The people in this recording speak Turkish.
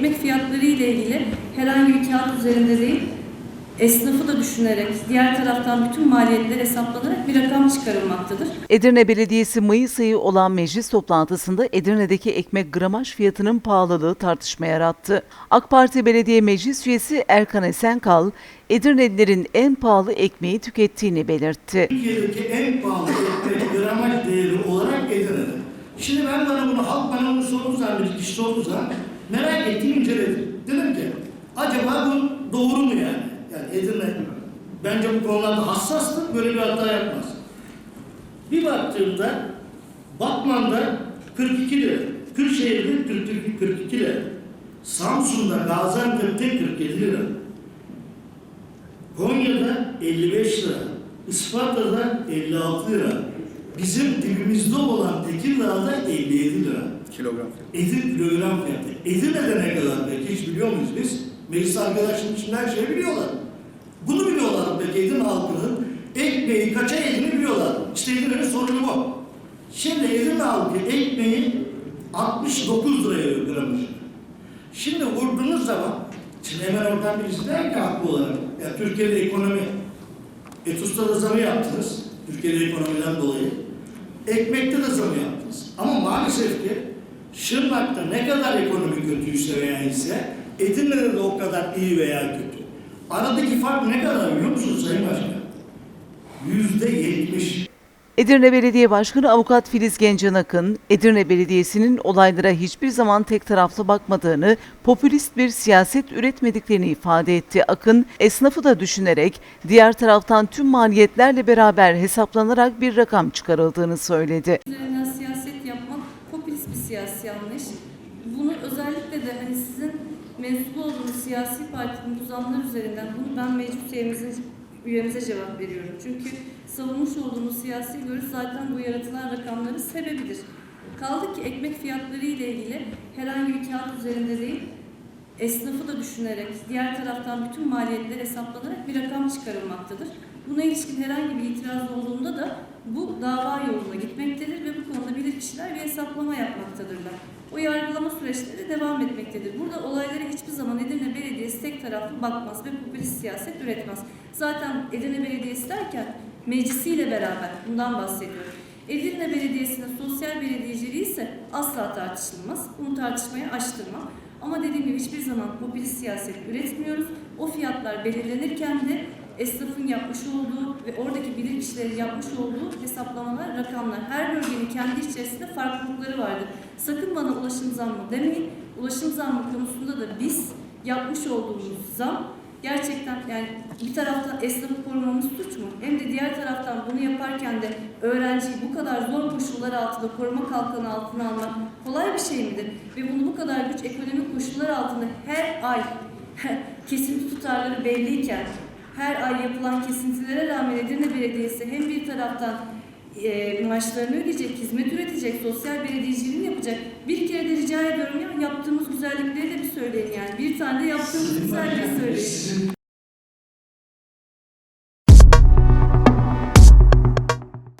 ekmek fiyatları ile ilgili herhangi bir kağıt üzerinde değil, esnafı da düşünerek, diğer taraftan bütün maliyetler hesaplanarak bir rakam çıkarılmaktadır. Edirne Belediyesi Mayıs ayı olan meclis toplantısında Edirne'deki ekmek gramaj fiyatının pahalılığı tartışma yarattı. AK Parti Belediye Meclis Üyesi Erkan Esenkal, Edirnelilerin en pahalı ekmeği tükettiğini belirtti. Türkiye'deki en pahalı ekmek gramaj değeri olarak Edirne'de. Şimdi ben bana bunu halk bana bunu sorduğu zaman bir kişi sorduğu zaman merak ettim inceledim. Dedim ki acaba bu doğru mu yani? Yani Edirne bence bu konularda hassastır böyle bir hata yapmaz. Bir baktığımda Batman'da 42 lira, Kırşehir'de 42, 42 lira, Samsun'da Gaziantep'te 47 lira, Konya'da 55 lira, Isparta'da 56 lira, bizim dibimizde olan Tekirdağ'da 57 lira. Kilogram fiyatı. Edir kilogram fiyatı. Edirne'de ne kadar peki hiç biliyor muyuz biz? Meclis arkadaşlarım için her şeyi biliyorlar. Bunu biliyorlar peki Edirne halkının ekmeği kaça yediğini biliyorlar. İşte Edirne'nin sorunu bu. Şimdi Edirne halkı ekmeği 69 liraya gramajı. Şimdi vurduğunuz zaman, şimdi hemen oradan birisi der ki haklı olarak, ya Türkiye'de ekonomi, Etus'ta da zamı yaptınız, Türkiye'de ekonomiden dolayı. Ekmekte de zamı yaptınız. Ama maalesef ki Şırnak'ta ne kadar ekonomi kötüyse veya ise Edirne'de de o kadar iyi veya kötü. Aradaki fark ne kadar biliyor musunuz Sayın Başkan? Yüzde yetmiş. Edirne Belediye Başkanı Avukat Filiz Gencan Akın, Edirne Belediyesi'nin olaylara hiçbir zaman tek taraflı bakmadığını, popülist bir siyaset üretmediklerini ifade etti. Akın, esnafı da düşünerek diğer taraftan tüm maliyetlerle beraber hesaplanarak bir rakam çıkarıldığını söyledi. Üzerinden siyaset yapmak popülist bir siyasi anlayış. Bunu özellikle de hani sizin mensup olduğunuz siyasi partinin uzamlar üzerinden bunu ben meclis üyemizin üyemize cevap veriyorum. Çünkü savunmuş olduğumuz siyasi görüş zaten bu yaratılan rakamların sebebidir. Kaldı ki ekmek fiyatları ile ilgili herhangi bir kağıt üzerinde değil, esnafı da düşünerek, diğer taraftan bütün maliyetler hesaplanarak bir rakam çıkarılmaktadır. Buna ilişkin herhangi bir itiraz olduğunda da bu dava yoluna gitmektedir ve bu bilirkişiler bir hesaplama yapmaktadırlar. O yargılama süreçleri devam etmektedir. Burada olaylara hiçbir zaman Edirne Belediyesi tek taraflı bakmaz ve popülist siyaset üretmez. Zaten Edirne Belediyesi derken meclisiyle beraber bundan bahsediyorum. Edirne Belediyesi'nin sosyal belediyeciliği ise asla tartışılmaz. Bunu tartışmaya açtırmam. Ama dediğim gibi hiçbir zaman popülist siyaset üretmiyoruz. O fiyatlar belirlenirken de esnafın yapmış olduğu ve oradaki bilirkişilerin yapmış olduğu hesaplamalar, rakamlar. Her bölgenin kendi içerisinde farklılıkları vardır. Sakın bana ulaşım zammı demeyin. Ulaşım zammı konusunda da biz yapmış olduğumuz zam gerçekten yani bir taraftan esnafı korumamız suç mu? Hem de diğer taraftan bunu yaparken de öğrenciyi bu kadar zor koşullar altında koruma kalkanı altına almak kolay bir şey midir? Ve bunu bu kadar güç ekonomik koşullar altında her ay kesinti tutarları belliyken her ay yapılan kesintilere rağmen Edirne Belediyesi hem bir taraftan e, maaşlarını ödeyecek, hizmet üretecek, sosyal belediyeciliğini yapacak. Bir kere de rica ediyorum ya yaptığımız güzellikleri de bir söyleyin yani. Bir tane de yaptığımız güzelliği söyleyin.